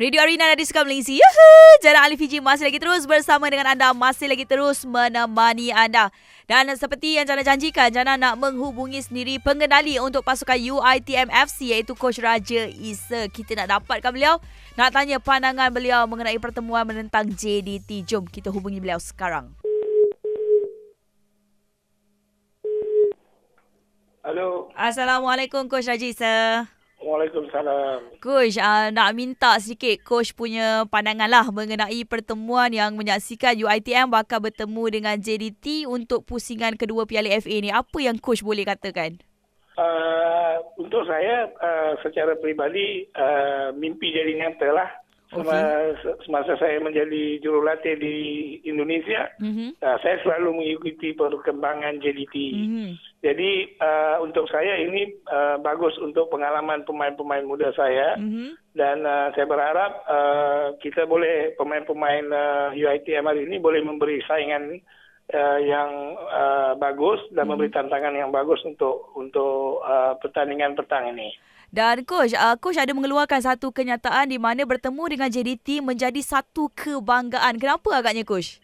Radio Arena dari Suka Malaysia. Yuhu! Jana Ali Fiji masih lagi terus bersama dengan anda. Masih lagi terus menemani anda. Dan seperti yang Jana janjikan, Jana nak menghubungi sendiri pengendali untuk pasukan UITM FC iaitu Coach Raja Isa. Kita nak dapatkan beliau. Nak tanya pandangan beliau mengenai pertemuan menentang JDT. Jom kita hubungi beliau sekarang. Halo. Assalamualaikum Coach Raja Isa. Waalaikumsalam. Coach, uh, nak minta sedikit Coach punya pandangan lah mengenai pertemuan yang menyaksikan UITM bakal bertemu dengan JDT untuk pusingan kedua Piala FA ni. Apa yang Coach boleh katakan? Uh, untuk saya, uh, secara peribadi, uh, mimpi jadi nyata lah. Semasa, semasa saya menjadi jurulatih di Indonesia, Mm-hmm. uh, saya selalu mengikuti perkembangan JDT. Mm-hmm. Jadi uh, untuk saya ini uh, bagus untuk pengalaman pemain-pemain muda saya Mm-hmm. dan uh, saya berharap uh, kita boleh pemain-pemain uh, UITM hari ini boleh memberi saingan uh, yang uh, bagus dan Hmm. memberi tantangan yang bagus untuk untuk uh, pertandingan petang ini. Dan Coach, uh, Coach ada mengeluarkan satu kenyataan di mana bertemu dengan JDT menjadi satu kebanggaan. Kenapa agaknya Coach?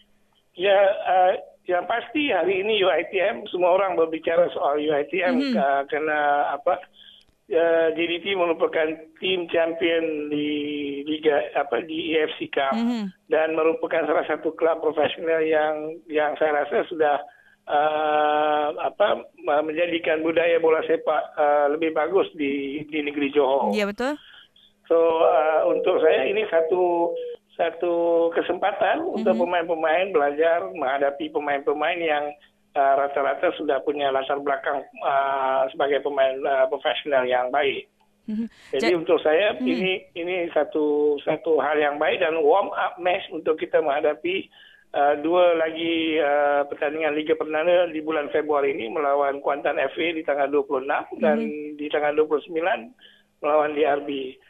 Ya, uh, yang pasti hari ini UITM semua orang berbicara soal UITM Mhm. uh, kerana apa? Uh, JDT merupakan tim champion di liga apa di EFC Cup Mhm. dan merupakan salah satu klub profesional yang yang saya rasa sudah uh, apa uh, menjadikan budaya bola sepak uh, lebih bagus di di negeri Johor. Ya betul. So uh, untuk saya ini satu satu kesempatan mm-hmm. untuk pemain-pemain belajar menghadapi pemain-pemain yang uh, rata-rata sudah punya latar belakang uh, sebagai pemain uh, profesional yang baik. Mhm. Jadi Ja- untuk saya Hmm. ini ini satu satu hal yang baik dan warm up match untuk kita menghadapi uh, dua lagi uh, pertandingan Liga Perdana di bulan Februari ini melawan Kuantan FA di tanggal 26 dan di tanggal 29 melawan DRB.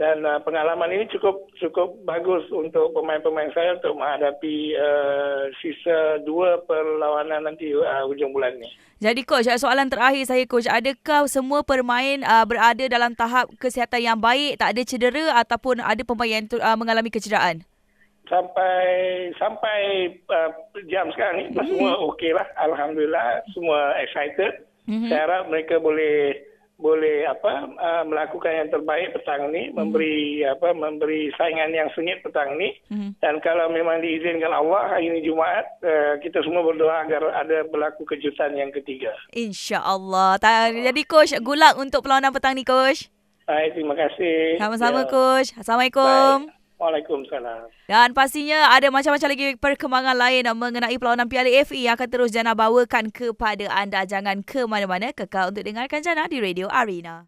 Dan uh, pengalaman ini cukup cukup bagus untuk pemain-pemain saya untuk menghadapi uh, sisa dua perlawanan nanti uh, hujung bulan ini. Jadi Coach, soalan terakhir saya Coach, adakah semua pemain uh, berada dalam tahap kesihatan yang baik, tak ada cedera ataupun ada pemain yang uh, mengalami kecederaan? Sampai sampai uh, jam sekarang ni mm. semua okey lah alhamdulillah semua excited Mhm. saya harap mereka boleh boleh apa uh, melakukan yang terbaik petang ni memberi apa memberi saingan yang sengit petang ni Mhm. dan kalau memang diizinkan Allah hari ini Jumaat uh, kita semua berdoa agar ada berlaku kejutan yang ketiga InsyaAllah. Ta- Jadi Coach, good luck untuk perlawanan petang ni Coach. Baik, terima kasih. Sama-sama Ya. Coach. Assalamualaikum. Baik. Waalaikumsalam. Dan pastinya ada macam-macam lagi perkembangan lain mengenai perlawanan Piala FA yang akan terus Jana bawakan kepada anda. Jangan ke mana-mana, kekal untuk dengarkan Jana di Radio Arena.